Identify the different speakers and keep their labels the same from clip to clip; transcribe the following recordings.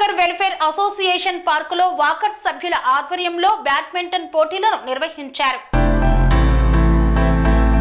Speaker 1: Samathanagar welfare association పార్కులో walkers సభ్యుల ఆధ్వర్యంలో బ్యాడ్మింటన్ పోటీలను నిర్వహించారు.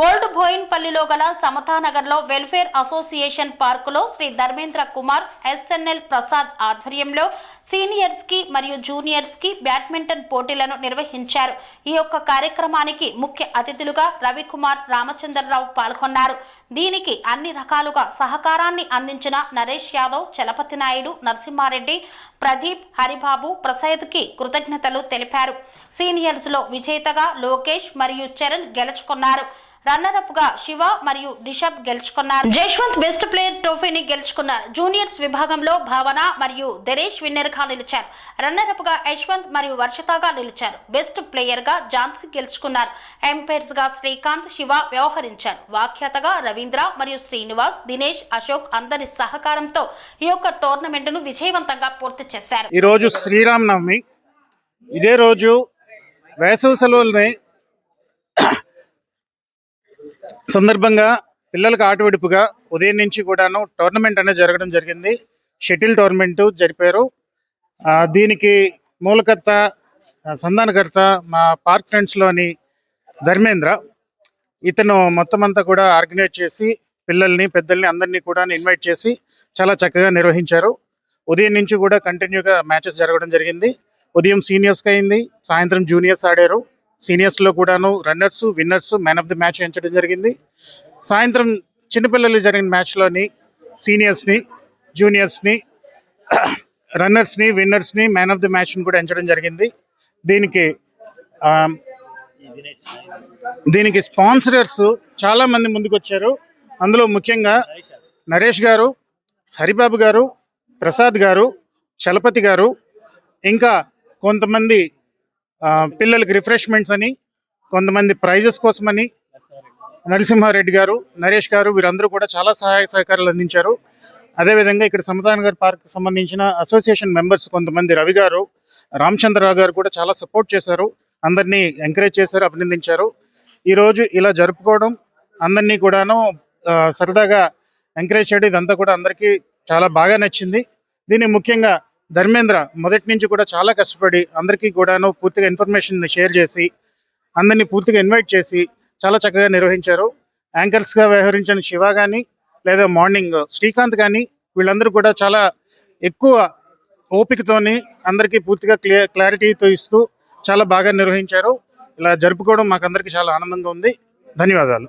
Speaker 1: ఓల్డ్ బోయిన్పల్లిలో గల సమతానగర్లో వెల్ఫేర్ అసోసియేషన్ పార్కులో శ్రీ ధర్మేంద్ర కుమార్ ఎస్ఎన్ఎల్ ప్రసాద్ ఆధ్వర్యంలో సీనియర్స్కి మరియు జూనియర్స్కి బ్యాడ్మింటన్ పోటీలను నిర్వహించారు. ఈ యొక్క కార్యక్రమానికి ముఖ్య అతిథులుగా రవికుమార్ రామచంద్రరావు పాల్గొన్నారు. దీనికి అన్ని రకాలుగా సహకారాన్ని అందించిన నరేష్ యాదవ్ చలపతి నాయుడు నరసింహారెడ్డి ప్రదీప్ హరిబాబు ప్రసాద్కి కృతజ్ఞతలు తెలిపారు. సీనియర్స్లో విజేతగా లోకేష్ మరియు చరణ్ గెలుచుకున్నారు. రన్నరప్గా శివ మరియు రిషబ్ గెలుచుకున్నారు. జశ్వంత్ బెస్ట్ ప్లేయర్ ట్రోఫీని గెలుచుకున్నారు జూనియర్స్ విభాగంలో భావన మరియు దరేష్ విన్నర్గా నిలిచారు. రన్నరప్గా యశ్వంత్ మరియు వర్షితగా నిలిచారు. బెస్ట్ ప్లేయర్గా జాన్సీ గెలుచుకున్నారు. ఎంపైర్స్గా శ్రీకాంత్ శివ వ్యవహరించారు. వ్యాఖ్యాతగా రవీంద్ర మరియు శ్రీనివాస్ దినేష్ అశోక్ అందరి సహకారంతో ఈ యొక్క టోర్నమెంట్ను విజయవంతంగా పూర్తి చేశారు.
Speaker 2: ఈరోజు శ్రీరామనవమి. ఇదే రోజు వేసవి సెలవుల్ని సందర్భంగా పిల్లలకు ఆటవిడుపుగా ఉదయం నుంచి కూడాను టోర్నమెంట్ అనేది జరగడం జరిగింది. షటిల్ టోర్నమెంట్ జరిపారు. ఆ, దీనికి మూలకర్త సంధానకర్త మా పార్క్ ఫ్రెండ్స్లోని ధర్మేంద్ర. ఇతను మొత్తం అంతా కూడా ఆర్గనైజ్ చేసి పిల్లల్ని పెద్దల్ని అందరినీ కూడా ఇన్వైట్ చేసి చాలా చక్కగా నిర్వహించారు. ఉదయం నుంచి కూడా కంటిన్యూగా మ్యాచెస్ జరగడం జరిగింది. ఉదయం సీనియర్స్కి అయింది. సాయంత్రం జూనియర్స్ ఆడారు. సీనియర్స్లో కూడాను runners winners man of the match ఎంచడం జరిగింది. సాయంత్రం చిన్నపిల్లలు జరిగిన మ్యాచ్లోని సీనియర్స్ని జూనియర్స్ని రన్నర్స్ని విన్నర్స్ని మ్యాన్ ఆఫ్ ది మ్యాచ్ని కూడా ఎంచడం జరిగింది. దీనికి దీనికి స్పాన్సరర్స్ చాలామంది ముందుకొచ్చారు. ముందుకు వచ్చారు అందులో ముఖ్యంగా నరేష్ గారు హరిబాబు గారు ప్రసాద్ గారు చలపతి గారు ఇంకా కొంతమంది పిల్లలకి రిఫ్రెష్మెంట్స్ అని కొంతమంది ప్రైజెస్ కోసమని నరసింహారెడ్డి గారు నరేష్ గారు వీరందరూ కూడా చాలా సహాయ సహకారాలు అందించారు. అదేవిధంగా ఇక్కడ సమతానగర్ పార్క్ సంబంధించిన అసోసియేషన్ మెంబర్స్ కొంతమంది రవి గారు రామచంద్రరావు గారు కూడా చాలా సపోర్ట్ చేశారు. అందరినీ ఎంకరేజ్ చేశారు అభినందించారు. ఈరోజు ఇలా జరుపుకోవడం అందరినీ కూడాను సరదాగా ఎంకరేజ్ చేయడం ఇదంతా కూడా అందరికీ చాలా బాగా నచ్చింది. దీన్ని ముఖ్యంగా ధర్మేంద్ర మొదటి నుంచి కూడా చాలా కష్టపడి అందరికీ కూడాను పూర్తిగా ఇన్ఫర్మేషన్ షేర్ చేసి అందరినీ పూర్తిగా ఇన్వైట్ చేసి చాలా చక్కగా నిర్వహించారు. యాంకర్స్గా వ్యవహరించిన శివ కానీ లేదా మార్నింగ్ శ్రీకాంత్ కానీ వీళ్ళందరూ కూడా చాలా ఎక్కువ ఓపికతోని అందరికీ పూర్తిగా క్లియర్ క్లారిటీతో ఇస్తూ చాలా బాగా నిర్వహించారు. ఇలా జరుపుకోవడం మాకందరికీ చాలా ఆనందంగా ఉంది. ధన్యవాదాలు.